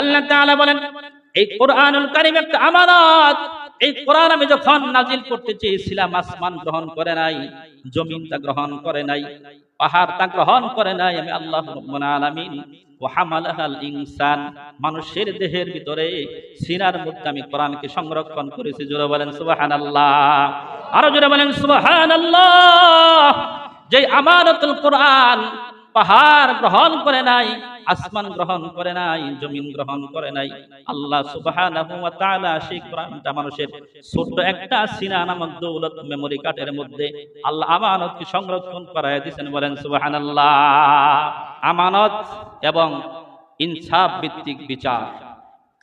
আল্লাহ তাআলা বলেন, এই কোরআনুল কারীম একটা আমানত। এই কোরআন আমি যখন নাজিল করতে চেয়েছিলাম, আসমান গ্রহণ করে নাই জমিন তা গ্রহণ করে নাই পাহাড় তা গ্রহণ করে নাই, আমি আল্লাহ রাব্বুল আলামিন মানুষের দেহের ভিতরে সিনার মধ্যে আমি কোরআনকে সংরক্ষণ করেছি। জোরে বলেন সুবহানাল্লাহ। আরও জোরে বলেন সুবহানাল্লাহ। যে আমানতুল কোরআন পাহাড় গ্রহণ করে নাই আসমান গ্রহণ করে নাই, জমিন গ্রহণ করে নাই। আল্লাহ তাআলা সেই কোরআনটা মানুষের ছোট্ট একটা সিনা নামক দৌলত মেমরি কার্ডের মধ্যে আল্লাহ আমানতকে সংরক্ষণ করায় দিয়েছেন বলেন সুবহানাল্লাহ। আমানত এবং ইনসাফ ভিত্তিক বিচার।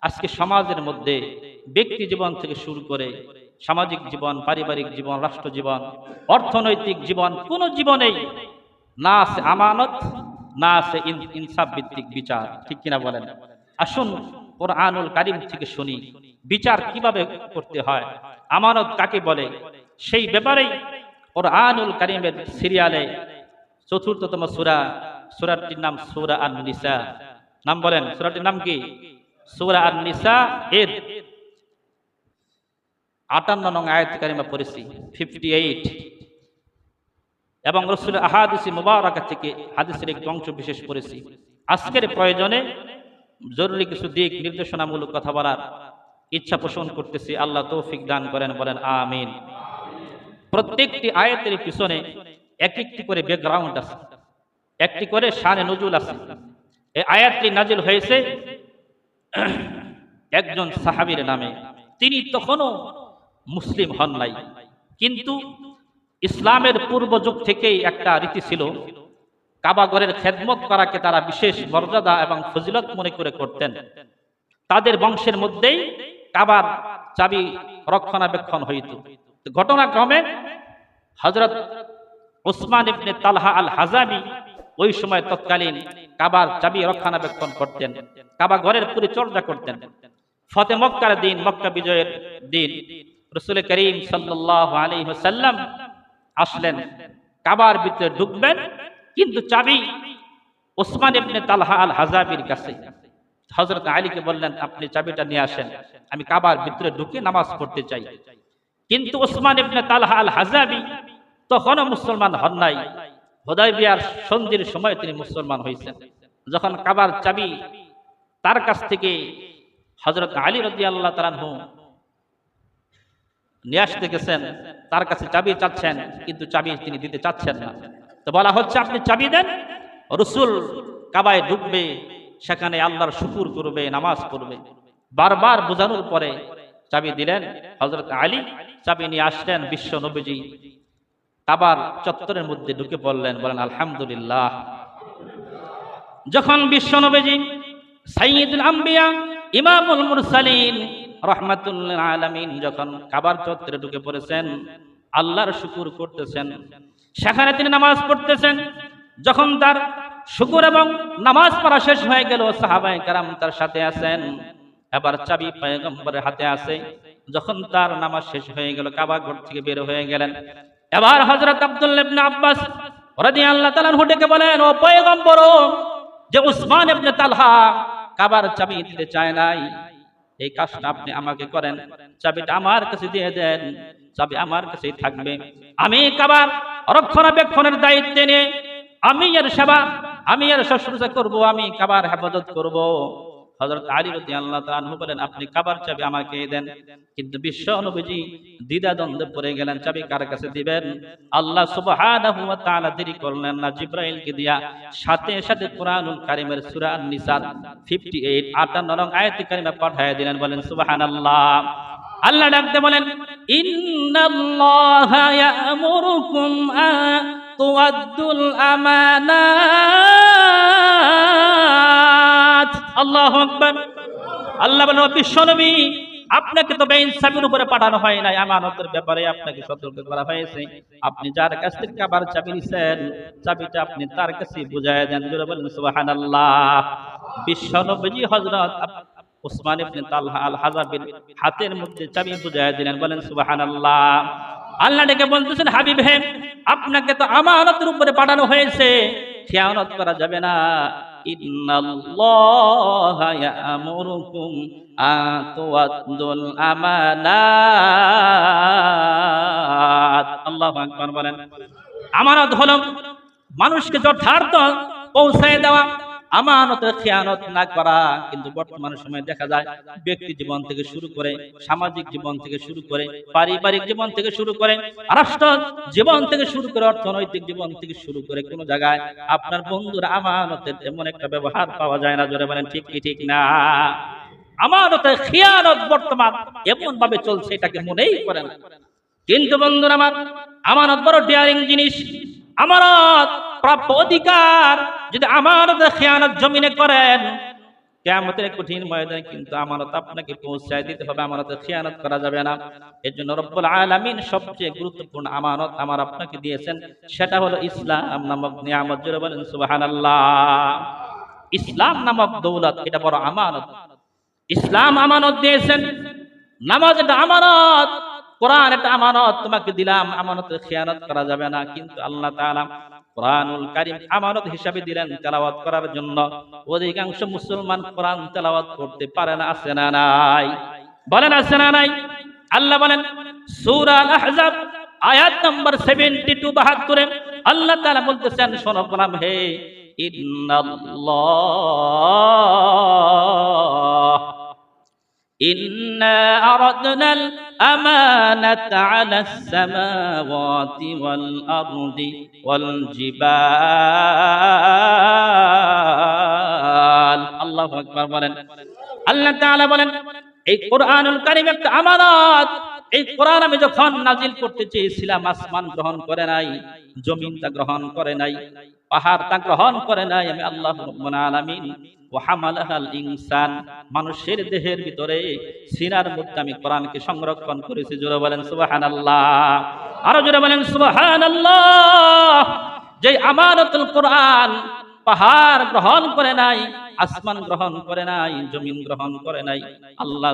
আজকে সমাজের মধ্যে ব্যক্তি জীবন থেকে শুরু করে সামাজিক জীবন, পারিবারিক জীবন রাষ্ট্র জীবন অর্থনৈতিক জীবন, কোন জীবনেই না আছে আমানত না আছে ইন- ইনসাফ ভিত্তিক বিচার, ঠিক কিনা বলেন? আসুন কোরআনুল কারিম থেকে শুনি, বিচার কীভাবে করতে হয়? আমানত কাকে বলে? সেই ব্যাপারেই কোরআনুল কারিমের সিরিয়ালে চতুর্থতম সূরা, সূরাটির নাম সূরা আন নিসা নাম বলেন, সূরাটির নাম কি? সূরা আন নিসা এর আটান্ন নং আয়াত কারিমা পড়েছি ফিফটি এইট এবং রসুল আহাদিসি মুবারকা থেকে হাদিসের একটি অংশ বিশেষ করেছি আজকের প্রয়োজনে জরুরি কিছু দিক নির্দেশনামূলক কথা বলার ইচ্ছা পোষণ করতেছি। আল্লাহ তৌফিক দান করেন, বলেন আমিন। প্রত্যেকটি আয়াতের পিছনে এক একটি করে ব্যাকগ্রাউন্ড আছে। একটি করে শানে নজুল আছে। এই আয়াতটি নাজিল হয়েছে একজন সাহাবীর নামে। তিনি তখনও মুসলিম হন নাই। কিন্তু ইসলামের পূর্ব যুগ থেকেই একটা রীতি ছিল কাবাগরের খেদমত করাকে তারা বিশেষ মর্যাদা এবং ফজিলত মনে করে করতেন। তাদের বংশের মধ্যেই কাবার চাবি রক্ষণাবেক্ষণ হইত। ঘটনাক্রমে হজরত ওসমান ইবনে তালহা আল হাজাবি ওই সময় তৎকালীন কাবার চাবি রক্ষণাবেক্ষণ করতেন, কাবা ঘরের পরিচর্যা করতেন। ফতে মক্কার দিন, মক্কা বিজয়ের দিন, রসুল করিম সাল্লাহ আলী সাল্লাম আসলেন, কাবার ভিতরে ঢুকবেন, কিন্তু চাবি ওসমান ইবনে তালহা আল হাজাবির কাছে। হজরত আলীকে বললেন, আপনি চাবিটা নিয়ে আসেন, আমি কাবার ভিতরে ঢুকে নামাজ পড়তে চাই। কিন্তু ওসমান ইবনে তালহা আল হাজাবি তখনও মুসলমান হন নাই। হোদাইবিয়ার সন্ধির সময় তিনি মুসলমান হয়েছেন। যখন কাবার চাবি তার কাছ থেকে হজরত আলী রদি আল্লাহ নিয়ে আসতে গেছেন, তার কাছে চাবি চাচ্ছেন, কিন্তু চাবি তিনি দিতে চাচ্ছেন না। তো বলা হচ্ছে, আপনি চাবি দেন, রসুল কাবায় ঢুকবে সেখানে আল্লাহর শুকুর করবে, নামাজ পড়বে। বারবার বোঝানোর পরে চাবি দিলেন হজরত আলী, চাবি নিয়ে আসলেন বিশ্ব নবীজি। কাবার চত্বরের মধ্যে ঢুকে পড়লেন, বলেন, আলহামদুলিল্লাহ। যখন বিশ্ব নবীজি সাইয়দুল আম্বিয়া, ইমামুল মুরসালিন রহমাতুল্লাহ আলামিন যখন কাবার চত্বরে ঢুকে পড়েছেন, আল্লাহর শুকুর করতেছেন। সেখানে তিনি নামাজ পড়তেছেন। যখন তার শুকুর এবং নামাজ পড়া শেষ হয়ে গেল, সাহাবায়ে কারাম তার সাথে আছেন। এবার চাবি পয়গম্বরের হাতে আছে। যখন তার নামাজ শেষ হয়ে গেল, কাবা ঘর থেকে বের হয়ে গেলেন। এবার হযরত আব্দুল্লাহ ইবনে আব্বাস রাদিয়াল্লাহু তাআলা ডেকে বলেন, ও পয়গম্বর যে উসমান ইবনে তালহা কাবার চাবি দিতে চায় নাই এই কাজটা আপনি আমাকে করেন। চাবিটা আমার কাছে দিয়ে দেন। চাবি আমার কাছেই থাকবে। আমি কাবার রক্ষণাবেক্ষণের দায়িত্বে নিয়ে আমি এর সেবা, আমি এর শুশ্রূষা করব, আমি কাবার হেফাজত করব। হযরত আলী রাদিয়াল্লাহু তাআলা আনহু বলেন, আপনি কাবার চাবি আমাকে দেন। কিন্তু বিশ্ব নবীজি দ্বিধা দ্বন্দ্বে পড়ে গেলেন, চাবি কার কাছে দিবেন? আল্লাহ তাআলা দেরি করলেন না, জিব্রাইলকে দিয়া সাথে সাথে কোরআনুল কারীমের সূরা আন-নিসা 58 58 নং আয়াত কারিমা পাঠিয়ে দিলেন, বলেন, সুবহানাল্লাহ। আল্লাহ আল্লাহ ডাকতে বলেন, ইন্নাল্লাহা ইয়ামুরুকুম আমানাত আল্লাহু আল্লাহ বিশ্বনবী আপনাকে তো বেইনসাফির উপরে পাঠানো হয় নাই। আমানতের ব্যাপারে আপনাকে সতর্ক করা হয়েছে। আপনি যার কাছ থেকে আবার চাবি নিছেন, চাবিটা আপনি তার কাছে বুঝায় দেন। জোরে বলেন, সুবহানাল্লাহ। বিশ্বনবী হযরত উসমান ইবনে তালহা আল হাজাবির হাতের মধ্যে চাবি বুঝায় দিলেন। বলেন, সুবহানাল্লাহ। আল্লাহ ডেকে বলতেছেন, হাবিব হে, আপনাকে তো আমানতের উপরে পাঠানো হয়েছে। খেয়ানত করা যাবে না। ইন্নাল্লাহা ইয়ামুরুকুম আমানাত। আল্লাহু আকবার বলেন। আমানত হলো মানুষকে যথার্থ পৌঁছায় দেওয়া। আমানতের খেয়ানত না করা কিন্তু বর্তমান সময়ে দেখা যায় ব্যক্তি জীবন থেকে শুরু করে, সামাজিক জীবন থেকে শুরু করে, পারিবারিক জীবন থেকে শুরু করে, রাষ্ট্র জীবন থেকে শুরু করে, অর্থনৈতিক জীবন থেকে শুরু করে কোন জায়গায় আপনার বন্ধুর আমানতের তেমন একটা ব্যবহার পাওয়া যায় না, জোরে বলেন ঠিক কি, ঠিক না? আমানতের খেয়ানত বর্তমান এমন ভাবে চলছে, এটাকে মনেই করে কিন্তু বন্ধুরা আমার, আমানত বড় ডেয়ারিং জিনিস। আমানত প্রাপ্য অধিকার যদি আমানত খেয়ানত জমিনে করেন, কেয়ামতের কঠিন ময়দানে কিন্তু আমানত আপনাকে পৌঁছায় দিতে হবে আমানতের খেয়ানত করা যাবে না। এর জন্য রব্বুল আলামিন সবচেয়ে গুরুত্বপূর্ণ আমানত আমার আপনাকে দিয়েছেন, সেটা হলো ইসলাম নামক নিয়ামত। জুড়ে বলেন, সুবহানাল্লাহ। ইসলাম নামক দৌলত, এটা বড় আমানত। ইসলাম আমানত দিয়েছেন নামাজ এটা আমানত কোরআন এটা আমানত, তোমাকে দিলাম, আমানতের খেয়ানত করা যাবে না। কিন্তু আল্লাহ তাআলা কোরআনুল কারীম আমানত হিসাবে দিলেন তেলাওয়াত করার জন্য। অধিকাংশ মুসলমান কোরআন তেলাওয়াত করতে পারে না, আছে না নাই? বলেন, আছে না নাই? আল্লাহ বলেন, সূরা আল আহজাব আয়াত নম্বর 72 72 আল্লাহ তাআলা বলতেছেন, শোনো গোলাম, হে ইন্নাল্লাহ, ইন্না আরাদনাল الأمانة على السماوات والأرض والجبال الله أكبر বলেন আল্লাহ তাআলা বলেন এই কোরআনুল কারীম একটা আমানত এই কোরআন আমি যখন নাজিল করতে চেয়েছিলাম আসমান গ্রহণ করে নাই জমিন তা গ্রহণ করে নাই পাহাড় তা গ্রহণ করে নাই আমি আল্লাহ রাব্বুল আলামিন মানুষের দেহের ভিতরে সিনার মধ্যে আমি কোরআনকে সংরক্ষণ করেছি। জোরে বলেন সুবহানাল্লাহ। আরও জোরে বলেন সুবহানাল্লাহ। যে আমানতুল কোরআন পাহাড় গ্রহণ করে নাই, আসমান গ্রহণ করে নাই, জমিন গ্রহণ করে নাই, আল্লাহ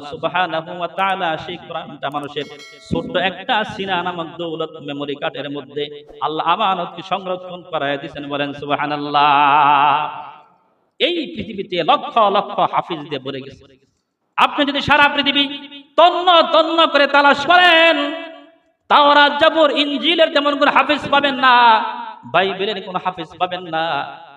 সেই কোরআনটা মানুষের ছোট্ট একটা সিনা নামক দৌলত মেমরি কার্ডের মধ্যে আল্লাহ আমানতকে সংরক্ষণ করায় দিয়েছেন। বলেন সুবহানাল্লাহ। এই পৃথিবীতে লক্ষ লক্ষ হাফিজ দিয়ে ভরে গেছে। আপনি যদি সারা পৃথিবী তন্ন তন্ন করে তালাশ করেন, তাওরাত, জাবুর, ইনজিলের তেমন কোন হাফিজ পাবেন না, বাইবেলের কোন হাফিজ পাবেন না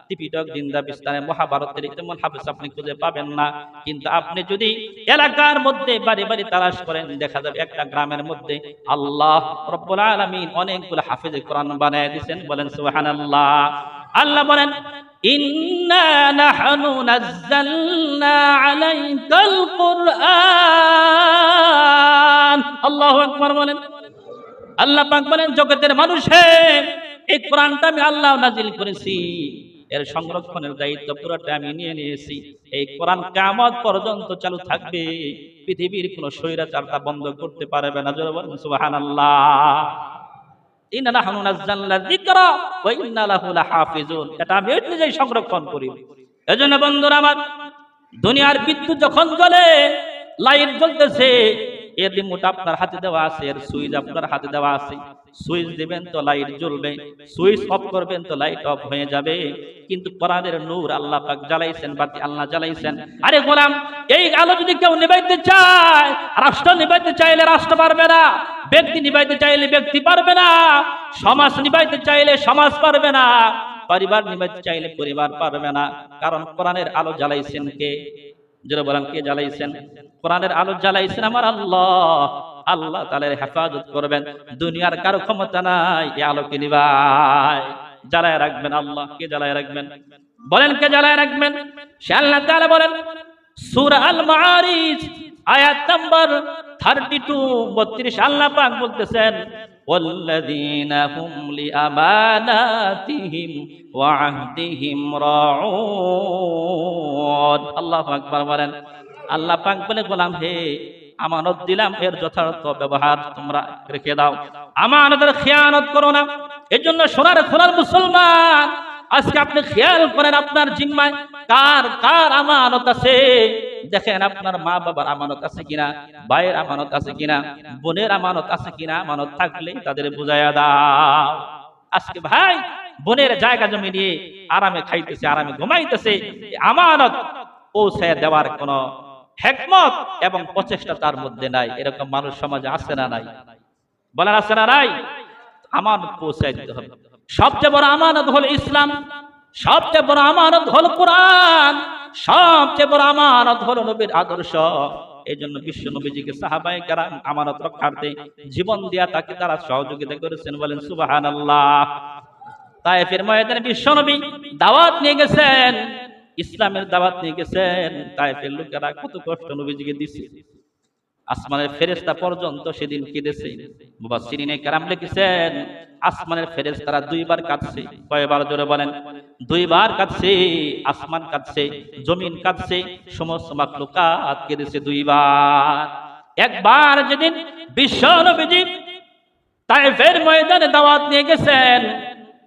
ত্রিপিটক জিন্দা, বিস্তারে, মহাভারতের তেমন হাফিজ আপনি খুঁজে পাবেন না। কিন্তু আপনি যদি এলাকার মধ্যে বাড়ি বাড়ি তালাশ করেন, দেখা যাবে একটা গ্রামের মধ্যে আল্লাহ রব্বুল আলামিন অনেকগুলো হাফিজ কোরআন বানায় দিয়েছেন, বলেন সুবহানাল্লাহ। আল্লাহ বলেন ইন্না নাহনু নাযালনা আলাইকাল কুরআন। আল্লাহু আকবার বলেন। আল্লাহ পাক বলেন, জগতের মানুষের এই কোরআনটা আমি আল্লাহ নাজিল করেছি। এর সংরক্ষণের দায়িত্ব পুরোটা আমি নিয়ে নিয়েছি। এই কোরআন কিয়ামত পর্যন্ত চালু থাকবে। পৃথিবীর কোন স্বৈরাচার তা বন্ধ করতে পারবে না। জোরে বলেন, সুবহানাল্লাহ। ইন্না নাহনু নাযালনা যিকরা ওয়া ইন্না লাহু লাহাফিজুন। এটা আমি নিজেই সংরক্ষণ করি। এজন্য বন্ধুরা আমার, দুনিয়ার বিদ্যুৎ যখন জ্বলে, লাইট জ্বলতেছে এর রিমোট আপনার হাতে দেওয়া আছে, এর সুইচ আপনার হাতে দেওয়া আছে। সুইচ দিবেন তো লাইট জ্বলবে, সুইচ অফ করবেন তো লাইট অফ হয়ে যাবে। কিন্তু কোরআনের নূর আল্লাহ পাক জ্বালাইছেন, বাতি আল্লাহ জ্বালাইছেন। আরে গোলাম, এই আলো যদি কেউ নিবাইতে চায়, রাষ্ট্র নিবাইতে চাইলে রাষ্ট্র পারবে না, ব্যক্তি নিবাইতে চাইলে ব্যক্তি পারবে না, সমাজ নিবাইতে চাইলে সমাজ পারবে না, পরিবার নিবাইতে চাইলে পরিবার পারবে না। কারণ কোরআনের আলো জ্বালাইছেন কে? যারা বলেন, কে জ্বালাইছেন? কোরআনের আলো জ্বালাইছেন আমার আল্লাহ। আল্লাহ তালের হেফাজত করবেন। দুনিয়ার কারও ক্ষমতা নাই এই আলোকে নিবাই। জ্বালায় রাখবেন আল্লাহ, কে জ্বালায় রাখবেন? বলেন, কে জ্বালায় রাখবেন? সে আল্লাহ বলেন, সূরা আল মাআরিজ আয়াত নাম্বার 32 32 আল্লাহ পাক বলতেছেন والذين هم لأماناتهم وعهدهم راعون আল্লাহু আকবার বলেন আল্লাহ পাক বলে গোলাম হে আমানত দিলাম এর যথার্থ ব্যবহার তোমরা রেখে দাও আমানতের খেয়ানত করো না এর জন্য সোনার খোলার মুসলমান আজকে আপনি খেয়াল করেন আপনার জিম্মায়, কার কার আমানত আছে? দেখেন আপনার মা বাবার আমানত আছে কিনা, ভাইয়ের আমানত আছে কিনা, বোনের আমানত আছে কিনা, আমানত থাকলে তাদের বুঝাইয়া দাও। আজকে ভাই, বোনের জায়গা জমি নিয়ে আরামে খাইতেছে, আরামে ঘুমাইতেছে আমানত পৌঁছে দেওয়ার কোন হেকমত এবং প্রচেষ্টা তার মধ্যে নাই। এরকম মানুষ সমাজে আছে না নাই? বলেন, আছে না নাই? আমানত পৌঁছাই দিতে হবে। সবচেয়ে বড় আমানত হল ইসলাম, সবচেয়ে বড় আমানত হল কোরআন, সবচেয়ে বড় আমানত হল নবীর আদর্শ। এই জন্য বিশ্ব নবীজিকে সাহাবাই কারাম আমানত রক্ষার্থে জীবন দিয়া তাকে তারা সহযোগিতা করেছেন, বলেন সুবাহান আল্লাহ তাইফের ময়দানে বিশ্ব নবী দাওয়াত নিয়ে গেছেন, ইসলামের দাওয়াত নিয়ে গেছেন তাইফের লোকেরা কত কষ্ট নবীজিকে দিছে। আসমানের ফেরেস্তা পর্যন্ত সেদিন কেঁদেছে। মুবাসসিরিনে কেরাম লিখেছেন, আসমানের ফেরেস্তারা দুইবার কাঁদছে। কয়বার জোরে বলেন? দুইবার কাঁদছে, আসমান কাঁদছে, জমিন কাঁদছে, সমস্ত মাকলুকাত কেঁদেছে দুইবার। একবার যেদিন বিশ্ব নবীজি ময়দানে দাওয়াত নিয়ে গেছেন,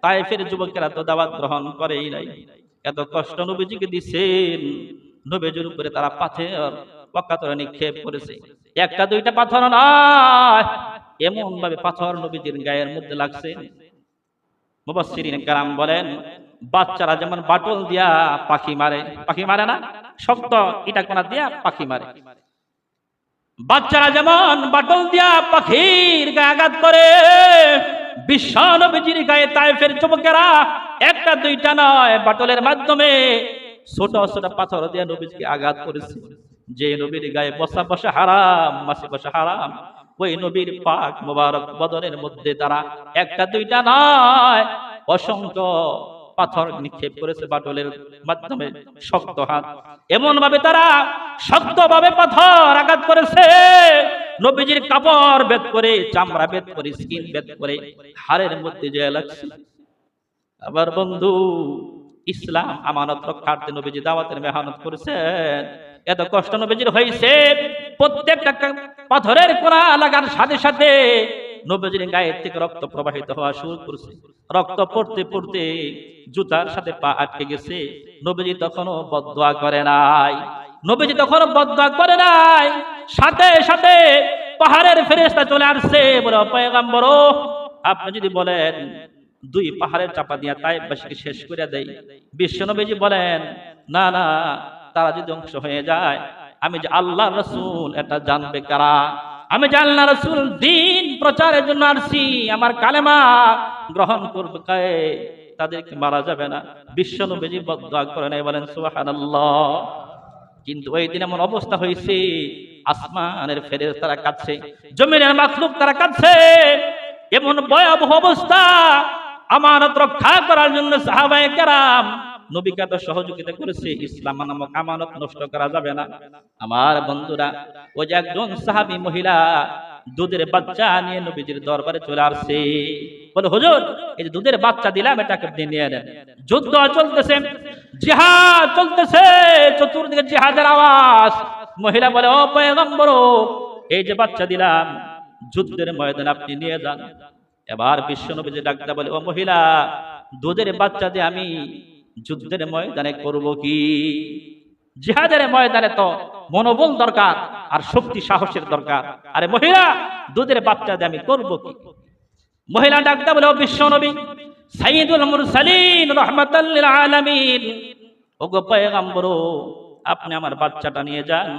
তাইফের যুবকেরা তো দাওয়াত গ্রহণ করেই নাই। এত কষ্ট নবীজিকে দিছেন নবীজির উপরে তারা পাথর পকাতরে নিক্ষেপ করেছে। একটা দুইটা পাথর নয় এমন ভাবে পাথর নবীজির গায়ের মধ্যে লাগছে। কারাম বলেন, বাচ্চারা যেমন বাটল দিয়া পাখি মারে পাখি মারে না, শক্ত ইটা কোনা দিয়া পাখি মারে। বাচ্চারা যেমন বাটল দিয়া পাখির গায়ে আঘাত করে, বিশ্ব নবীজির গায়ে তাইফের যুবকেরা একটা দুইটা নয়, বাটলের মাধ্যমে ছোট ছোট পাথর দিয়ে নবীজিকে আঘাত করেছে। যে নবীর গায়ে বসা বসা হারাম, মাসে বসা হারাম ওই নবীর পাক মোবারক বদনের মধ্যে তারা একটা দুইটা নয়, অসংখ্য পাথর নিক্ষেপ করেছে বাটলের মাধ্যমে শক্ত হাত। এমন ভাবে তারা শক্ত ভাবে পাথর আঘাত করেছে। নবীজির কাপড় বেদ করে, চামড়া বেদ করে, স্কিন বেদ করে, হাড়ের মধ্যে যে লাগছে। আবার বন্ধু, ইসলাম আমানত রক্ষার্থে নবীজি দাওয়াতের মেহনত করেছেন। এত কষ্ট নবীজির হয়েছে প্রত্যেকটা পাথরের কোনা লাগার সাথে সাথে নবীজির গায়ের থেকে রক্ত প্রবাহিত হওয়া শুরু করছে। রক্ত পড়তে পড়তে জুতার সাথে পা আটকে গেছে। নবীজি তখনও বদদোয়া করে নাই। নবীজি তখনও বদদোয়া করে নাই। সাথে সাথে পাহাড়ের ফেরেশতা চলে আসছে, বলে পয়গাম্বর, আপনি যদি বলেন দুই পাহাড়ের চাপা দিয়া তাইবাসীকে শেষ করে দেয় বিশ্বনবীজি বলেন, না না তারা যদি ধ্বংস হয়ে যায়, আমি যে আল্লাহ রসুল, এটা জানবে কারা? আমি যে আল্লাহ রসুল, দিন প্রচারের জন্য আসছি, আমার কালেমা গ্রহণ করবে তাদেরকে মারা যাবে না। বিশ্বনবীজি বদয়া করে নাই বলেন, সুবহানাল্লাহ। কিন্তু ওই দিন এমন অবস্থা হয়েছে, আসমানের ফেরেস তারা কাঁদছে, জমিনের মাখলুক তারা কাঁদছে। এমন ভয়াবহ অবস্থা, আমানত রক্ষা করার জন্য সাহাবায়ে কেরাম নবীকে এত সহযোগিতা করেছে, ইসলাম নামক আমানত নষ্ট করা যাবে না। আমার বন্ধুরা ওই যে একজন সাহাবী মহিলা, দুধের বাচ্চা নিয়ে নবীজির দরবারে চলে আসছে। বলে, হুজুর, এই যে দুধের বাচ্চা দিলাম এটাকে আপনি নিয়ে নেন? যুদ্ধ চলতেছে, জিহাদ চলতেছে, চতুর্দিকে জিহাদের আওয়াজ। মহিলা বলে, ও পয়গম্বর, এই যে বাচ্চা দিলাম, যুদ্ধের ময়দানে আপনি নিয়ে যান। এবার বিশ্ব নবীজি ডাক্তার বলে, ও মহিলা, দুধের বাচ্চা দিয়ে আমি যুদ্ধের ময়দানে করব কি? জিহাদের ময়দানে তো মনোবল দরকার আর শক্তি সাহসের দরকার। আরে মহিলা, দুধের বাচ্চা দিয়ে আমি করব কি? মহিলা ডাক্তার বলে বিশ্ব নবী সাইদুল মুরসালিন, রহমাতাল লিল আলামিন। ওগো পয়গম্বর, আপনি আমার বাচ্চাটা নিয়ে যান।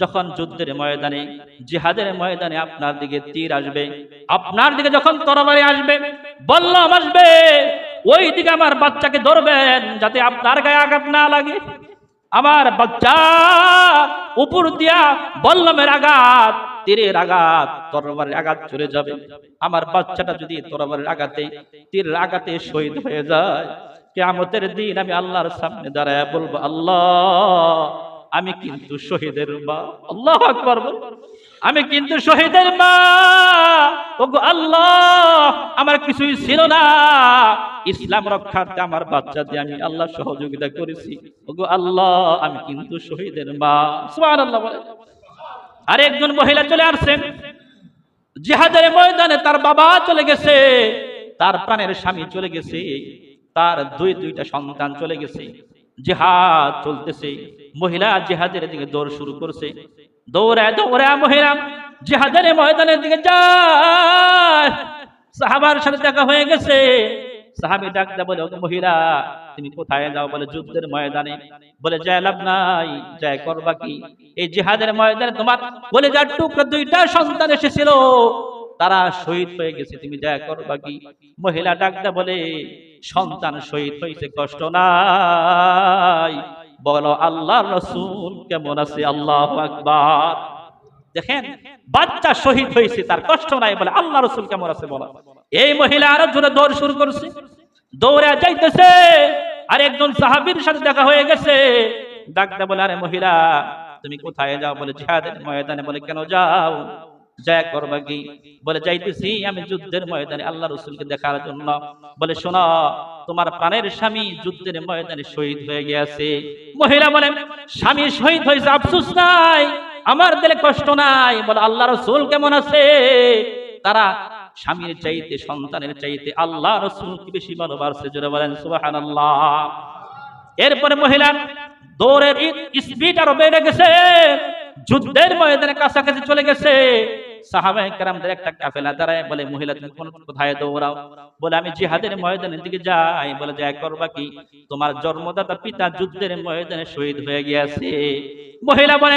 যখন যুদ্ধের ময়দানে, জিহাদের ময়দানে আপনার দিকে তীর আসবে, আপনার দিকে যখন তরবারি আসবে, বল্লম আসবে। ওই দিকে আমার বাচ্চাকে ধরবেন যাতে আপনার গায়ে আঘাত না লাগে। আমার বাচ্চা উপর দিয়া বল্লমের আঘাত, তীরের আঘাত, তরবারের আঘাত চলে যাবে। আমার বাচ্চাটা যদি তরবারের আঘাতে, তীরের আঘাতে শহীদ হয়ে যায়, কেয়ামতের দিন আমি আল্লাহর সামনে দাঁড়ায় বলব, আল্লাহ আমি কিন্তু শহীদের মা। আল্লাহ আকবার আমি কিন্তু শহীদের মা। আল্লাহ, আমার কিছুই ছিল না। ইসলাম রক্ষার্থে আমার বাচ্চা দিয়ে আমি আল্লাহ সহযোগিতা করেছি। ওগো আল্লাহ, আমি কিন্তু শহীদের মা। সুবহানাল্লাহ বলে। আরেকজন মহিলা চলে আসছেন। জিহাদের ময়দানে তার বাবা চলে গেছে। তার প্রাণের স্বামী চলে গেছে। তার দুই দুইটা সন্তান চলে গেছে। জিহাদ চলতেছে। মহিলা জেহাদের দিকে দৌড় শুরু করছে। দৌড়ায় দৌড়ায় মহিলা জেহাদের ময়দানের দিকে সাহাবার সাথে দেখা হয়ে গেছে। সাহাবি ডাকতে বলে মহিলা, তুমি কোথায় যাও? বলে, যুদ্ধের ময়দানে। বলে জয় লাভ নাই। জয় করবা কি? এই জিহাদের ময়দানে তোমার বলে যার টুকরো দুইটা সন্তান এসেছিল। তারা শহীদ হয়ে গেছে, তুমি জয় করবা কি? মহিলা ডাকতে বলে, সন্তান শহীদ হয়েছে, কষ্ট নাই। বলো আল্লাহ রসুল কেমন আছে? আল্লাহ আকবার। দেখেন, বাচ্চা শহীদ হয়েছে, তার কষ্ট নাই বলে আল্লাহ রসুল কেমন আছে বলো। এই মহিলা আরও জোরে দৌড় শুরু করছে। দৌড়ে যাইতেছে আর একজন সাহাবীর সাথে দেখা হয়ে গেছে। ডাকতে বলে, আরে মহিলা, তুমি কোথায় যাও? বলে ময়দানে। বলে, কেন যাও? জয় করবা কি বলে, যাইতেছি আমি যুদ্ধের ময়দানে আল্লাহ রসুলকে দেখার জন্য। বলে, শোনো, তোমার প্রাণের স্বামী যুদ্ধের ময়দানে শহীদ হয়ে গিয়েছে মহিলা বলেন স্বামী শহীদ হয়েছে, আফসুস নাই, আমার দিলে কষ্ট নাই। বলে, আল্লাহ রসুল কেমন আছে? তারা স্বামীর চাইতে, সন্তানের চাইতে আল্লাহ রসুলকে বেশি ভালোবাসছে জোরে বলেন সুবাহান আল্লাহ এরপরে মহিলা, দৌড়ের স্পিড আরও বেড়ে গেছে। যুদ্ধের ময়দানে কাছাকাছি চলে গেছে। সাহাবা একটা কাফেলা দাঁড়ায়, বলে, মহিলা, তুমি কোন কোথায় দৌড়াও? বলে, আমি জিহাদের ময়দানের দিকে যাই। বলে, যাই করবা কি? তোমার জন্মদাতা পিতা যুদ্ধের ময়দানে শহীদ হয়ে গিয়েছে। মহিলা বলে,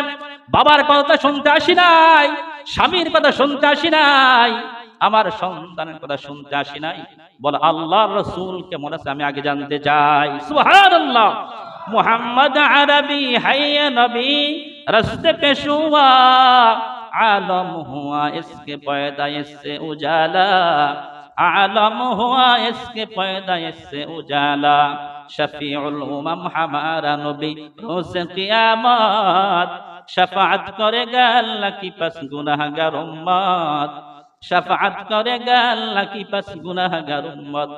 বাবার কথা শুনতে আসি নাই, স্বামীর কথা শুনতে আসি নাই, আমার সন্তানের কথা শুনতে আসি নাই। বলে আল্লাহ রসুল কে মনে আছে? আমি আগে জানতে চাই। সুহার মোহাম্মদ আরবি হাইয়া নবী, রস্তে পেশুয়া आलम हुआ इसके पैदा इससे उजाला आलम हुआ इसके पैदा इससे उजाला शफीउल उमम हमारा नबी रोज कियामत शफाअत करेगा अल्लाह की पस गुनाहगार उम्मत शफाअत करेगा अल्लाह की पस गुनाहगार उम्मत